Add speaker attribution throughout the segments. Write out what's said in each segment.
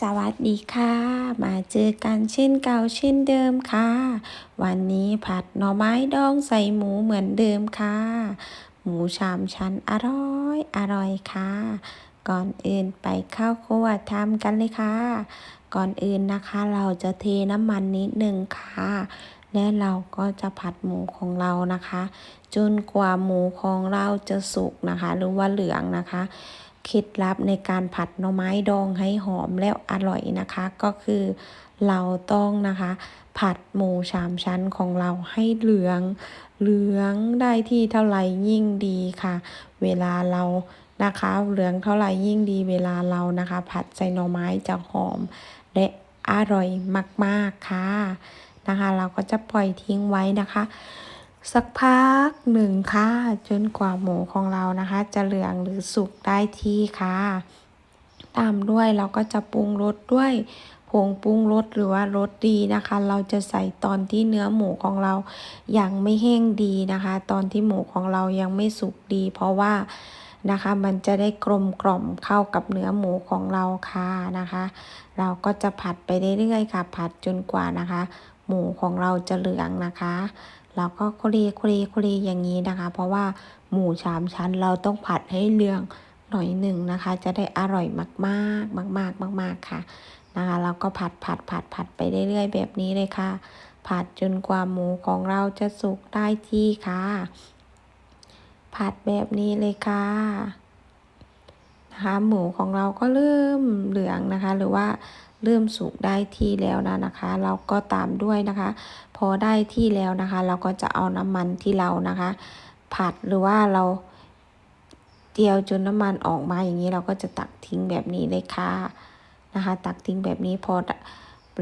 Speaker 1: สวัสดีค่ะ มาเจอกันเช่นเก่าเช่นเดิมค่ะ วันนี้ผัดหน่อไม้ดองใส่หมูเหมือนเดิมค่ะ หมูชามชั้นอร่อยอร่อยค่ะ ก่อนอื่นไปเข้าครัวทำกันเลยค่ะ ก่อนอื่นนะคะเราจะเทน้ำมันนิดหนึ่งค่ะ และเราก็จะผัดหมูของเรานะคะ จนกว่าหมูของเราจะสุกนะคะ หรือว่าเหลืองนะคะ เคล็ดลับในการผัดหน่อไม้ดองให้หอมแล้วอร่อยนะคะ ก็คือเราต้องนะคะ ผัดหมูสามชั้นของเราให้เหลือง เหลืองได้ที่เท่าไหร่ยิ่งดีค่ะ เวลาเรานะคะ เหลืองเท่าไหร่ยิ่งดีเวลาเรานะคะ ผัดใส่หน่อไม้จะหอมและอร่อยมากๆค่ะนะคะ เราก็จะปล่อยทิ้งไว้นะคะ สักพักหนึ่งค่ะ จนกว่าหมูของเรานะคะ จะเหลืองหรือสุกได้ที่ค่ะ ตามด้วยเราก็จะปรุงรสด้วยผงปรุงรสหรือว่ารสดีนะคะ เราจะใส่ตอนที่เนื้อหมูของเรายังไม่แห้งดีนะคะ ตอนที่หมูของเรายังไม่สุกดี เพราะว่านะคะ มันจะได้กลมกล่อมเข้ากับเนื้อหมูของเราค่ะนะคะ เราก็จะผัดไปเรื่อยๆค่ะ ผัดจนกว่านะคะ หมูของเราจะเหลืองนะคะ เราก็คุรีคุรีคุรีอย่างนี้นะคะ เพราะว่าหมูสามชั้นเราต้องผัดให้เหลืองหน่อยหนึ่งนะคะ จะได้อร่อยมากๆ มาก ๆ มาก ๆค่ะนะคะเราก็ผัดผัดผัดผัดไปเรื่อยๆแบบนี้เลยค่ะ ผัดจนกว่าหมูของเราจะสุกได้ที่ค่ะ ผัดแบบนี้เลยค่ะ นะคะหมูของเราก็เริ่มเหลืองนะคะ หรือว่าเริ่มสุกได้ที่แล้วนะนะคะ เราก็ตามด้วยนะคะ พอได้ที่แล้วนะคะ เราก็จะเอาน้ำมันที่เรานะคะ ผัดหรือว่าเราเจียวจนน้ำมันออกมาอย่างนี้เราก็จะตักทิ้งแบบนี้เลยค่ะนะคะ ตักทิ้งแบบนี้พอ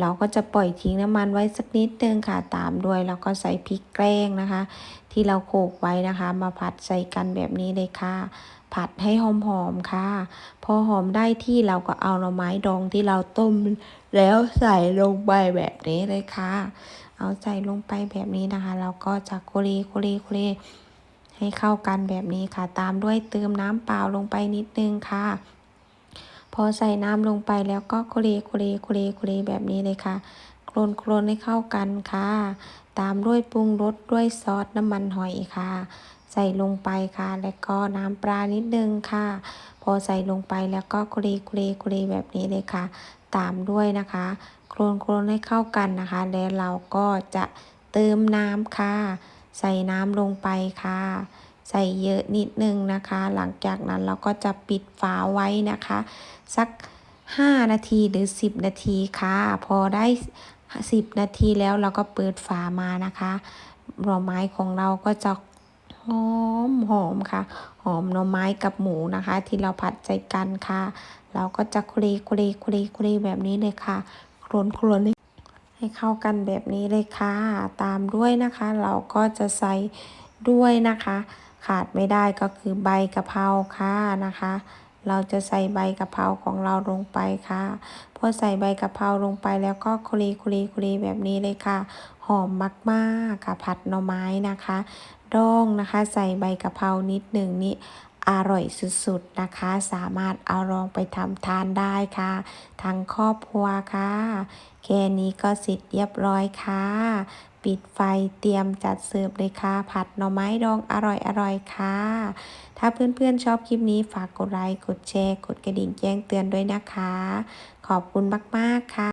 Speaker 1: เราก็จะปล่อยทิ้งน้ำมันไว้สักนิดนึงค่ะตามด้วย แล้วก็ใส่พริกแกล้งนะคะ ที่เราโขกไว้นะคะ มาผัดใส่กันแบบนี้เลยค่ะ ผัดให้หอมๆค่ะ พอหอมได้ที่เราก็เอาหน่อไม้ดองที่เราต้มแล้วใส่ลงไปแบบนี้เลยค่ะ เอาใส่ลงไปแบบนี้นะคะเราก็จะโคลีโคลีโคลีให้เข้ากันแบบนี้ค่ะ ตามด้วยเติมน้ำเปล่าลงไปนิดนึงค่ะ พอใส่น้ำลงไปแล้วก็โคลีโคลีโคลีโคลีแบบนี้เลยค่ะโคลนโคลนให้เข้ากันค่ะ ตามด้วยปรุงรสด้วยซอสน้ำมันหอยค่ะ ใส่ลงไปค่ะ แล้วก็น้ำปลานิดนึงค่ะ พอใส่ลงไปแล้วก็คุรีคุรีคุรีแบบนี้เลยค่ะ ตามด้วยนะคะ โคลนโคลนให้เข้ากันนะคะ แล้วเราก็จะเติมน้ำค่ะ ใส่น้ำลงไปค่ะ ใส่เยอะนิดนึงนะคะ หลังจากนั้นเราก็จะปิดฝาไว้นะคะ สัก 5 นาทีหรือ 10 นาทีค่ะ พอได้ 10 นาทีแล้วเราก็เปิดฝามานะคะหน่อไม้ของเราก็จะหอมหอมค่ะ หอมหน่อไม้กับหมูนะคะ ที่เราผัดใจกันค่ะ เราก็จะคุรีคุรีคุรีคุรีแบบนี้เลยค่ะครวนครวนให้เข้ากันแบบนี้เลยค่ะ ตามด้วยนะคะ เราก็จะใส่ด้วยนะคะ ขาดไม่ได้ก็คือใบกะเพราค่ะนะคะ เราจะใส่ใบกะเพราของเราลงไปค่ะพอใส่ใบกะเพราลงไปแล้วก็คุรีคุรีคุรีแบบนี้เลยค่ะ หอมมากๆค่ะผัดหน่อไม้นะคะดองนะคะ ใส่ใบกะเพรานิดหนึ่งนี่อร่อยสุดๆนะคะ สามารถเอาลองไปทำทานได้ค่ะ ทั้งครอบครัวค่ะ แค่นี้ก็เสร็จเรียบร้อยค่ะ ปิดไฟเตรียมจัดเสิร์ฟเลยค่ะ ผัดหน่อไม้ดองอร่อยอร่อยค่ะ ถ้าเพื่อนๆชอบคลิปนี้ฝากกดไลค์ กดแชร์ กดกระดิ่งแจ้งเตือนด้วยนะคะ ขอบคุณมากๆค่ะ